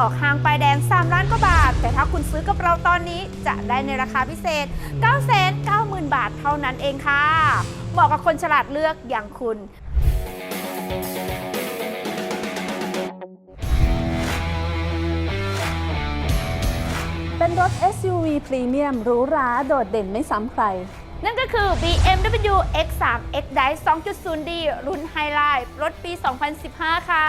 ออกห้างป้ายแดง 3 ล้านกว่าบาท แต่ถ้าคุณซื้อกับเราตอนนี้จะได้ในราคาพิเศษ 990,000 บาทเท่านั้นเองค่ะเหมาะกับคนฉลาดเลือกอย่างคุณเป็นรถ SUV พรีเมียมหรูหราโดดเด่นไม่ซ้ำใคร นั่นก็คือ BMW X3 X Drive 2.0D รุ่นไฮไลท์รถปี 2015 ค่ะ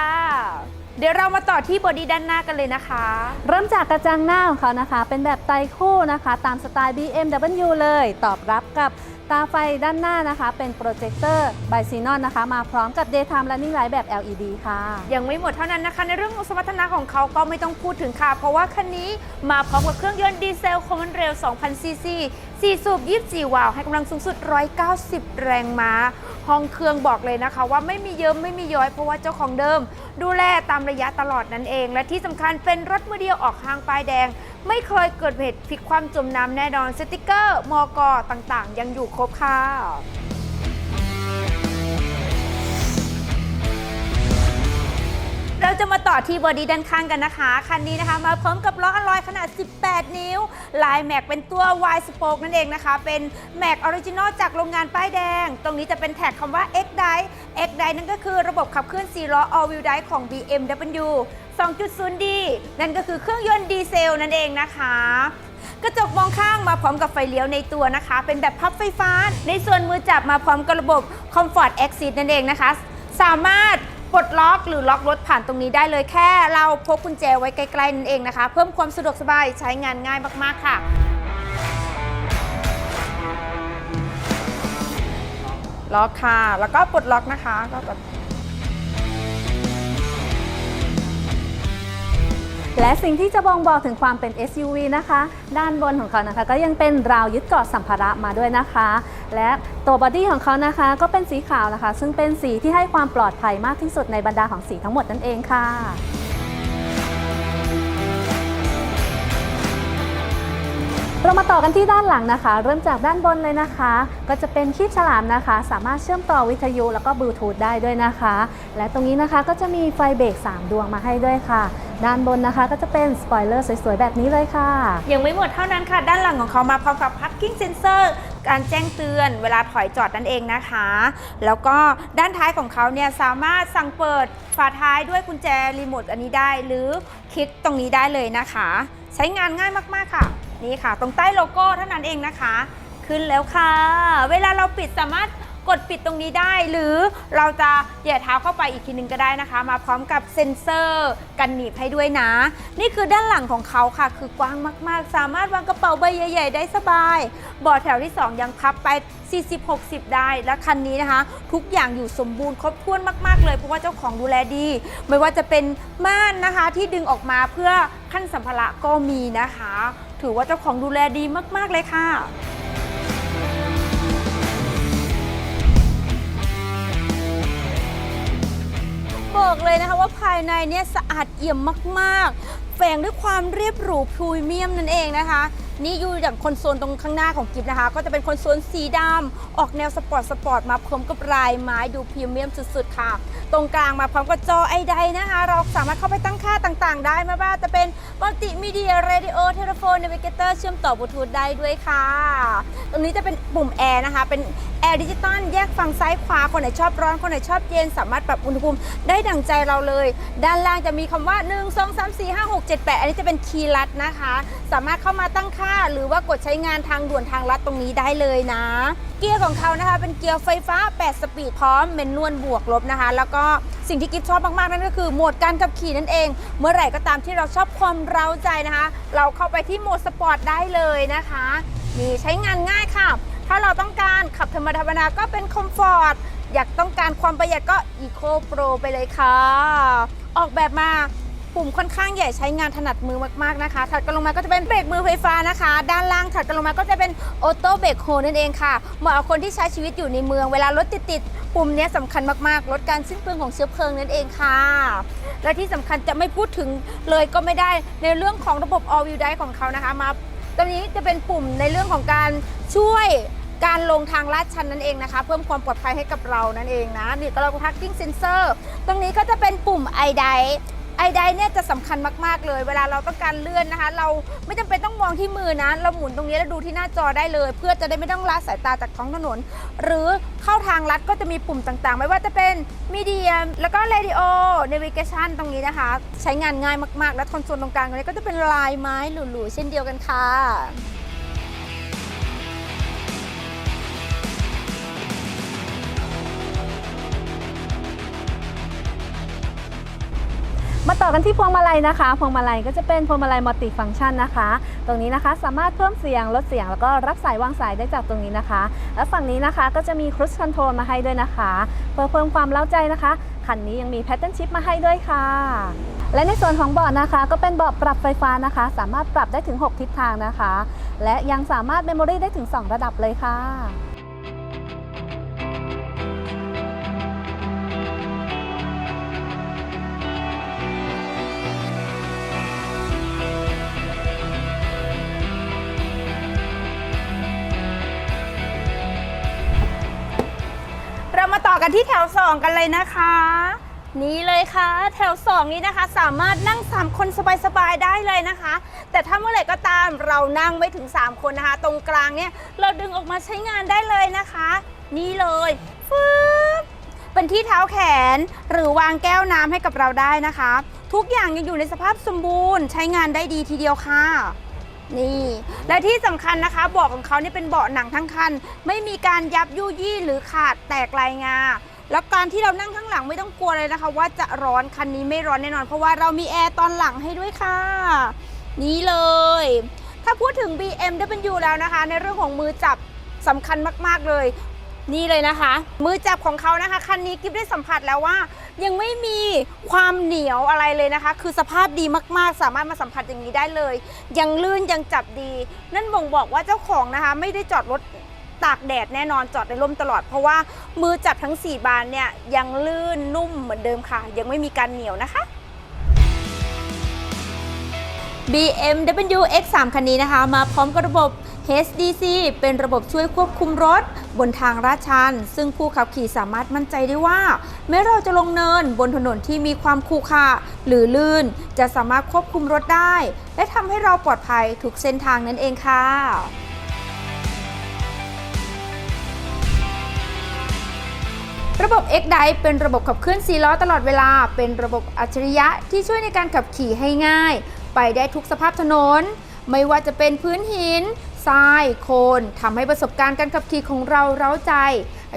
เดี๋ยวเรามาต่อที่บอดี้ด้านหน้ากันเลยนะคะ เริ่มจากกระจังหน้าของเขานะคะ เป็นแบบไตรคู่นะคะ ตามสไตล์ BMW เลย ตอบรับกับตาไฟด้านหน้านะคะ เป็นโปรเจคเตอร์ไบซีนอนนะคะ มาพร้อมกับ Daytime Running Light แบบ LED ค่ะ ยังไม่หมดเท่านั้นนะคะ ในเรื่องของสมรรถนะของเขาก็ไม่ต้องพูดถึงค่ะ เพราะว่าคันนี้มาพร้อมกับเครื่องยนต์ดีเซลความเร็ว2,000ซีซี4สูบ24 วาล์วให้กำลังสูงสุด 190 แรงม้า ห้องเครื่องบอกเลยนะคะ ว่าไม่มีเยิ้มไม่มีย้อยเพราะว่าเจ้าของเดิม ดูแลตามระยะตลอดนั่นเอง และที่สำคัญเป็นรถมือเดียวออกห้างป้ายแดง ไม่เคยเกิดเหตุพลิกความจมน้ำแน่นอนสติกเกอร์มอกอต่างๆ ยังอยู่ครบค่ะ จะมาต่อที่บอดี้ด้านข้างกันนะคะ คันนี้นะคะมาพร้อมกับล้ออลลอยขนาด 18 นิ้ว ลายแม็กเป็นตัว Y Spoke นั่นเองนะคะ เป็นแม็กออริจินอลจากโรงงานป้ายแดง ตรงนี้จะเป็นแท็กคำว่า X Drive X Drive นั่นก็คือระบบขับเคลื่อน4ล้อ All Wheel Drive ของ BMW 2.0D นั่นก็คือเครื่องยนต์ดีเซลนั่นเองนะคะกระจกมองข้างมาพร้อมกับไฟเลี้ยวในตัวนะคะ เป็นแบบพับไฟฟ้า ในส่วนมือจับมาพร้อมกับระบบ Comfort Exit นั่นเองนะคะ สามารถ ปลดล็อกหรือล็อกรถผ่านตรงนี้ได้เลยแค่เราพกกุญแจไว้ใกล้ๆนั่นเองนะคะ เพิ่มความสะดวกสบายใช้งานง่ายมากๆค่ะ ล็อกค่ะ แล้วก็ปลดล็อกนะคะก็กด และสิ่งที่จะบ่งบอกถึงความเป็น SUV นะคะ ด้านบนของเขานะคะ ก็ยังเป็นราวยึดเกาะสัมภาระมาด้วยนะคะ และตัวบอดี้ของเขานะคะ ก็เป็นสีขาวนะคะ ซึ่งเป็นสีที่ให้ความปลอดภัยมากที่สุดในบรรดาของสีทั้งหมดนั่นเองค่ะ เรามาต่อกันที่ด้านหลังนะคะ เริ่มจากด้านบนเลยนะคะ ก็จะเป็นคีบฉลามนะคะ สามารถเชื่อมต่อวิทยุแล้วก็บลูทูธได้ด้วยนะคะ และตรงนี้นะคะก็จะมีไฟเบรก3 ดวงมาให้ด้วยค่ะ ด้านบนนะคะก็จะเป็นสปอยเลอร์สวยๆ แบบนี้เลยค่ะ ยังไม่หมดเท่านั้นค่ะ ด้านหลังของเขามาพร้อมกับ parking sensor การแจ้งเตือนเวลาถอยจอดนั่นเองนะคะ แล้วก็ด้านท้ายของเขาเนี่ยสามารถสั่งเปิดฝาท้ายด้วยกุญแจรีโมทอันนี้ได้ หรือคลิกตรงนี้ได้เลยนะคะ ใช้งานง่ายมากๆค่ะ นี่ค่ะ ตรงใต้โลโก้เท่านั้นเองนะคะ ขึ้นแล้วค่ะ เวลาเราปิดสามารถกดปิดตรงนี้ได้ หรือเราจะเหยียดเท้าเข้าไปอีกทีหนึงก็ได้นะคะ มาพร้อมกับเซ็นเซอร์กันหนีบให้ด้วยนะ นี่คือด้านหลังของเขาค่ะ คือกว้างมาก ๆ สามารถวางกระเป๋าใบใหญ่ ๆ ได้สบายเบาะแถวที่ 2 ยังพับไป 40-60 ได้ และคันนี้นะคะ ทุกอย่างอยู่สมบูรณ์ครบถ้วนมาก ๆ เลยเพราะว่าเจ้าของดูแลดี ไม่ว่าจะเป็นม่านนะคะที่ดึงออกมาเพื่อขั้นสัมภาระก็มีนะคะ ถือว่าเจ้าของดูแลดีมากๆเลยค่ะ บอกเลยนะคะว่าภายในเนี่ยสะอาดเอี่ยมมากๆ แฝงด้วยความเรียบหรูพรีเมียมนั่นเองนะคะ นี่อยู่อย่างคอนโซลตรงข้างหน้าของกิฟนะคะ ก็จะเป็นคอนโซลสีดำออกแนวสปอร์ตสปอร์ตมาพร้อมกับลายไม้ดูพรีเมียมสุดๆค่ะ ตรงกลางมาพร้อมกับจอไอใดนะคะ เราสามารถเข้าไปตั้งค่าต่างๆ ได้ไม่ว่าจะเป็นมัลติมีเดียเรดิโอเทเลโฟนเนวิเกเตอร์เชื่อมต่อบลูทูธได้ด้วยค่ะ ตรงนี้จะเป็นปุ่มแอร์นะคะ เป็นแอร์ดิจิตอลแยกฝั่งซ้ายขวาคนไหนชอบร้อนคนไหนชอบเย็นสามารถปรับอุณหภูมิได้ดั่งใจเราเลย ด้านล่างจะมีคำว่า 1 2 3 4 5 6 7 8 อันนี้จะเป็นคีย์ลัดนะคะ สามารถเข้ามาตั้งค่าา หรือว่ากดใช้งานทางด่วนทางลัดตรงนี้ได้เลยนะ เกียร์ของเขานะคะ เป็นเกียร์ไฟฟ้า 8 สปีดพร้อมเมนนวลบวกลบนะคะ แล้วก็สิ่งที่กิฟชอบมาก ๆ นั่นก็คือโหมดการขับขี่นั่นเอง เมื่อไหร่ก็ตามที่เราชอบความเร้าใจนะคะ เราเข้าไปที่โหมดสปอร์ตได้เลยนะคะนี่ใช้งานง่ายค่ะ ถ้าเราต้องการขับธรรมดาธรรมดาก็เป็นคอมฟอร์ตอยากต้องการความประหยัดก็ Eco Pro ไปเลยค่ะ ออกแบบมา ปุ่มค่อนข้างใหญ่ใช้งานถนัดมือมากๆนะคะ ถัดกันลงมาก็จะเป็นเบรกมือไฟฟ้านะคะ ด้านล่างถัดกันลงมาก็จะเป็นออโต้เบรกโฮนั่นเองค่ะ เหมาะกับคนที่ใช้ชีวิตอยู่ในเมืองเวลารถติดๆปุ่มนี้ยสำคัญมากๆ ลดการสิ้นเปลืองของเชื้อเพลิงนั่นเองค่ะ และที่สำคัญจะไม่พูดถึงเลยก็ไม่ได้ในเรื่องของระบบ All Wheel Drive ของเขานะคะมาตรงนี้จะเป็นปุ่มในเรื่องของการช่วยการลงทางลาดชันนั่นเองนะคะ เพิ่มความปลอดภัยให้กับเรานั่นเองนะนี่ก็เราทักกิ้งเซนเซอร์ตรงนี้ก็จะเป็นปุ่ม i d i ไอไดเนี่ยจะสำคัญมากๆเลย เวลาเราต้องการเลื่อนนะคะ เราไม่จำเป็นต้องมองที่มือนะ เราหมุนตรงนี้แล้วดูที่หน้าจอได้เลย เพื่อจะได้ไม่ต้องละสายตาจากท้องถนน หรือเข้าทางลัดก็จะมีปุ่มต่างๆ ไม่ว่าจะเป็นมีเดียมแล้วก็เรดิโอเนวิเกชันตรงนี้นะคะ ใช้งานง่ายมากๆ และคอนโซลตรงกลางตรงนี้ก็จะเป็นลายไม้หรูๆเช่นเดียวกันค่ะ ต่อกันที่พวงมาลัยนะคะ พวงมาลัยก็จะเป็นพวงมาลัยมัลติฟังก์ชันนะคะ ตรงนี้นะคะสามารถเพิ่มเสียงลดเสียงแล้วก็รับสายวางสายได้จากตรงนี้นะคะ และฝั่งนี้นะคะก็จะมีครู i คอนโทรลมาให้ด้วยนะคะ เพื่อเพิ่มความเล้าใจนะคะคันนี้ยังมีแพทเทิร์นชิพมาให้ด้วยค่ะ และในส่วนของเบาะนะคะ ก็เป็นเบาะปรับไฟฟ้านะคะ สามารถปรับได้ถึง 6 ทิศทางนะคะ และยังสามารถเมมโมรีได้ถึง 2 ระดับเลยค่ะ กันที่แถว 2 กันเลยนะคะ นี่เลยค่ะ แถว 2 นี้นะคะ สามารถนั่ง 3 คนสบายๆได้เลยนะคะ แต่ถ้าเมื่อไหร่ก็ตามเรานั่งไม่ถึง 3 คนนะคะ ตรงกลางเนี่ยเราดึงออกมาใช้งานได้เลยนะคะ นี่เลยฟึบเป็นที่เท้าแขนหรือวางแก้วน้ำให้กับเราได้นะคะ ทุกอย่างยังอยู่ในสภาพสมบูรณ์ ใช้งานได้ดีทีเดียวค่ะ นี่ และที่สำคัญนะคะเบาะของเขานี่เป็นเบาะหนังทั้งคัน ไม่มีการยับยุยี่หรือขาดแตกลายงา แล้วการที่เรานั่งข้างหลังไม่ต้องกลัวเลยนะคะ ว่าจะร้อนคันนี้ไม่ร้อนแน่นอน เพราะว่าเรามีแอร์ตอนหลังให้ด้วยค่ะ นี่เลย ถ้าพูดถึง BMW แล้วนะคะ ในเรื่องของมือจับสำคัญมาก ๆ เลย นี่เลยนะคะ มือจับของเขานะคะคันนี้กิฟได้สัมผัสแล้วว่า ยังไม่มีความเหนียวอะไรเลยนะคะ คือสภาพดีมากๆ สามารถมาสัมผัสอย่างนี้ได้เลย ยังลื่นยังจับดี นั่นบ่งบอกว่าเจ้าของนะคะ ไม่ได้จอดรถตากแดดแน่นอนจอดในร่มตลอดเพราะว่ามือจับทั้ง 4 บานเนี่ยยังลื่นนุ่มเหมือนเดิมค่ะ ยังไม่มีการเหนียวนะคะ BMW X3 คันนี้นะคะ มาพร้อมกับระบบ HDC เป็นระบบช่วยควบคุมรถ บนทางลาดชัน ซึ่งผู้ขับขี่สามารถมั่นใจได้ว่าแม้เราจะลงเนินบนถนนที่มีความขรุขระหรือลื่น จะสามารถควบคุมรถได้ และทำให้เราปลอดภัยทุกเส้นทางนั่นเองค่ะระบบ X Drive เป็นระบบขับเคลื่อน4ล้อตลอดเวลา เป็นระบบอัจฉริยะที่ช่วยในการขับขี่ให้ง่าย ไปได้ทุกสภาพถนน ไม่ว่าจะเป็นพื้นหิน ทรายโคลนทำให้ประสบการณ์การขับขี่ของเราเร้าใจ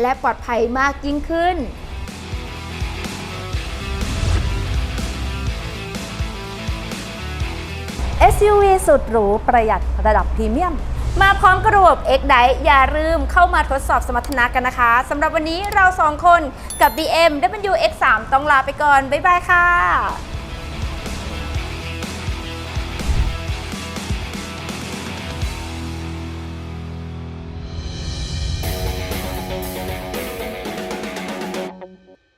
และปลอดภัยมากยิ่งขึ้น SUV สุดหรูประหยัดระดับพรีเมียม มาพร้อมกระบบ X d i อย่าลืมเข้ามาทดสอบสมรรถนะกันนะคะสำหรับวันนี้เราสองคนกับ BMW X3 ต้องลาไปก่อน บ๊ายบายค่ะ